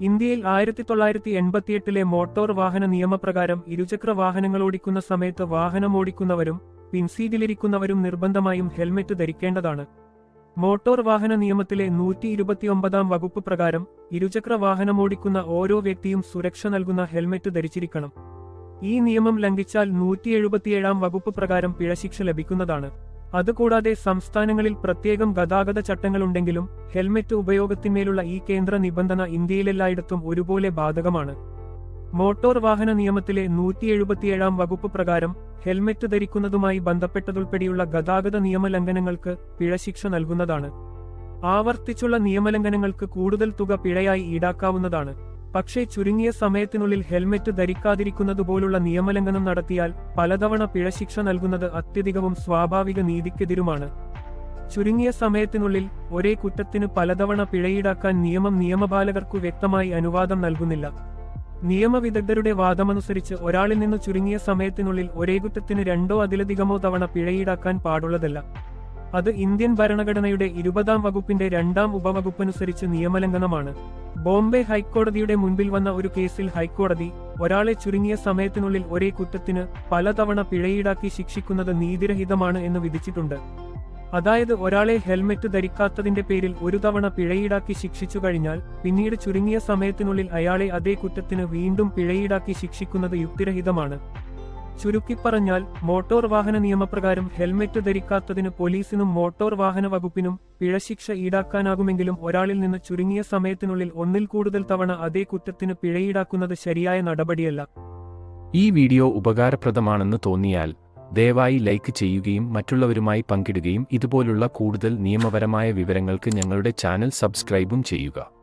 ഇന്ത്യയിൽ ആയിരത്തി തൊള്ളായിരത്തി എൺപത്തിയെട്ടിലെ മോട്ടോർ വാഹന നിയമപ്രകാരം ഇരുചക്ര വാഹനങ്ങൾ ഓടിക്കുന്ന സമയത്ത് വാഹനം ഓടിക്കുന്നവരും പിൻസീറ്റിലിരിക്കുന്നവരും നിർബന്ധമായും ഹെൽമെറ്റ് ധരിക്കേണ്ടതാണ്. മോട്ടോർ വാഹന നിയമത്തിലെ നൂറ്റി ഇരുപത്തിയൊമ്പതാം വകുപ്പ് പ്രകാരം ഇരുചക്ര വാഹനമോടിക്കുന്ന ഓരോ വ്യക്തിയും സുരക്ഷ നൽകുന്ന ഹെൽമെറ്റ് ധരിച്ചിരിക്കണം. ഈ നിയമം ലംഘിച്ചാൽ നൂറ്റി എഴുപത്തിയേഴാം വകുപ്പ് പ്രകാരം പിഴശിക്ഷ ലഭിക്കുന്നതാണ്. അതുകൂടാതെ സംസ്ഥാനങ്ങളിൽ പ്രത്യേകം ഗതാഗത ചട്ടങ്ങളുണ്ടെങ്കിലും ഹെൽമെറ്റ് ഉപയോഗത്തിന്മേലുള്ള ഈ കേന്ദ്ര നിബന്ധന ഇന്ത്യയിലെല്ലായിടത്തും ഒരുപോലെ ബാധകമാണ്. മോട്ടോർ വാഹന നിയമത്തിലെ നൂറ്റി എഴുപത്തിയേഴാം വകുപ്പ് പ്രകാരം ഹെൽമെറ്റ് ധരിക്കുന്നതുമായി ബന്ധപ്പെട്ടതുൾപ്പെടെയുള്ള ഗതാഗത നിയമലംഘനങ്ങൾക്ക് പിഴശിക്ഷ നൽകുന്നതാണ്. ആവർത്തിച്ചുള്ള നിയമലംഘനങ്ങൾക്ക് കൂടുതൽ തുക പിഴയായി ഈടാക്കാവുന്നതാണ്. പക്ഷേ ചുരുങ്ങിയ സമയത്തിനുള്ളിൽ ഹെൽമെറ്റ് ധരിക്കാതിരിക്കുന്നതുപോലുള്ള നിയമലംഘനം നടത്തിയാൽ പലതവണ പിഴശിക്ഷ നൽകുന്നത് അത്യധികവും സ്വാഭാവിക നീതിക്കെതിരുമാണ്. ചുരുങ്ങിയ സമയത്തിനുള്ളിൽ ഒരേ കുറ്റത്തിന് പലതവണ പിഴയീടാക്കാൻ നിയമം നിയമപാലകർക്കു വ്യക്തമായി അനുവാദം നൽകുന്നില്ല. നിയമവിദഗ്ധരുടെ വാദമനുസരിച്ച് ഒരാളിൽ നിന്ന് ചുരുങ്ങിയ സമയത്തിനുള്ളിൽ ഒരേ കുറ്റത്തിന് രണ്ടോ അതിലധികമോ തവണ പിഴയീടാക്കാൻ പാടുള്ളതല്ല. അത് ഇന്ത്യൻ ഭരണഘടനയുടെ ഇരുപതാം വകുപ്പിന്റെ രണ്ടാം ഉപവകുപ്പനുസരിച്ച് നിയമലംഘനമാണ്. ബോംബെ ഹൈക്കോടതിയുടെ മുൻപിൽ വന്ന ഒരു കേസിൽ ഹൈക്കോടതി ഒരാളെ ചുരുങ്ങിയ സമയത്തിനുള്ളിൽ ഒരേ കുറ്റത്തിന് പലതവണ പിഴയീടാക്കി ശിക്ഷിക്കുന്നത് നീതിരഹിതമാണ് എന്ന് വിധിച്ചിട്ടുണ്ട്. അതായത് ഒരാളെ ഹെൽമെറ്റ് ധരിക്കാത്തതിന്റെ പേരിൽ ഒരു തവണ പിഴയീടാക്കി ശിക്ഷിച്ചു കഴിഞ്ഞാൽ പിന്നീട് ചുരുങ്ങിയ സമയത്തിനുള്ളിൽ അയാളെ അതേ കുറ്റത്തിന് വീണ്ടും പിഴയീടാക്കി ശിക്ഷിക്കുന്നത് യുക്തിരഹിതമാണ്. ചുരുക്കിപ്പറഞ്ഞാൽ മോട്ടോർ വാഹന നിയമപ്രകാരം ഹെൽമെറ്റ് ധരിക്കാത്തതിന് പോലീസിനും മോട്ടോർ വാഹന വകുപ്പിനും പിഴശിക്ഷ ഈടാക്കാനാകുമെങ്കിലും ഒരാളിൽ നിന്ന് ചുരുങ്ങിയ സമയത്തിനുള്ളിൽ ഒന്നിൽ കൂടുതൽ തവണ അതേ കുറ്റത്തിന് പിഴയീടാക്കുന്നത് ശരിയായ നടപടിയല്ല. ഈ വീഡിയോ ഉപകാരപ്രദമാണെന്ന് തോന്നിയാൽ ദയവായി ലൈക്ക് ചെയ്യുകയും മറ്റുള്ളവരുമായി പങ്കിടുകയും ഇതുപോലുള്ള കൂടുതൽ നിയമപരമായ വിവരങ്ങൾക്ക് ഞങ്ങളുടെ ചാനൽ സബ്സ്ക്രൈബും ചെയ്യുക.